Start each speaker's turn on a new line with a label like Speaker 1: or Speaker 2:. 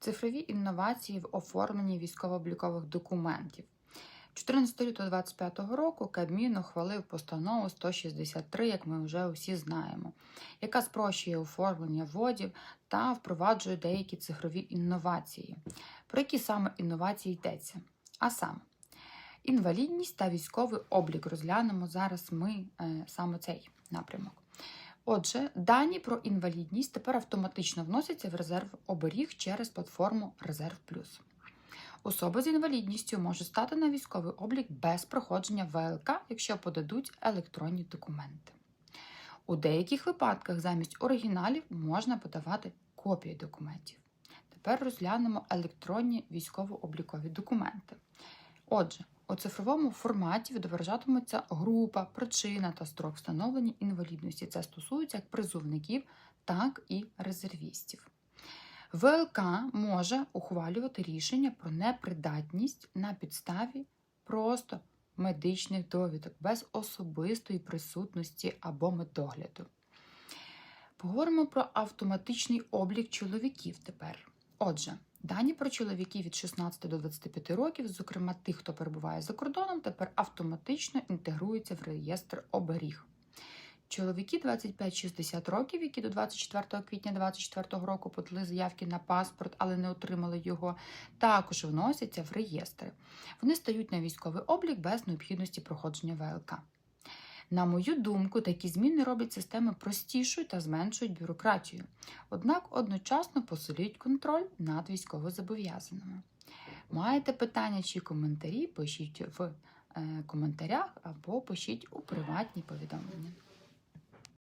Speaker 1: Цифрові інновації в оформленні військово-облікових документів. 14 лютого 2025 року Кабмін ухвалив постанову 163, як ми вже усі знаємо, яка спрощує оформлення вводів та впроваджує деякі цифрові інновації. Про які саме інновації йдеться? А саме, інвалідність та військовий облік розглянемо зараз ми е, саме цей напрямок. Отже, дані про інвалідність тепер автоматично вносяться в резерв оберіг через платформу Резерв Плюс. Особа з інвалідністю може стати на військовий облік без проходження ВЛК, якщо подадуть електронні документи. У деяких випадках замість оригіналів можна подавати копії документів. Тепер розглянемо електронні військово-облікові документи. Отже, у цифровому форматі відображатиметься група, причина та строк встановлення інвалідності. Це стосується як призовників, так і резервістів. ВЛК може ухвалювати рішення про непридатність на підставі просто медичних довідок без особистої присутності або медогляду. Поговоримо про автоматичний облік чоловіків тепер. Отже, дані про чоловіків від 16 до 25 років, зокрема тих, хто перебуває за кордоном, тепер автоматично інтегруються в реєстр оберіг. Чоловіки 25-60 років, які до 24 квітня 2024 року подали заявки на паспорт, але не отримали його, також вносяться в реєстри. Вони стають на військовий облік без необхідності проходження ВЛК. На мою думку, такі зміни роблять системи простішою та зменшують бюрократію, однак одночасно посилюють контроль над військовозобов'язаними. Маєте питання чи коментарі? Пишіть в е, коментарях або пишіть у приватні повідомлення.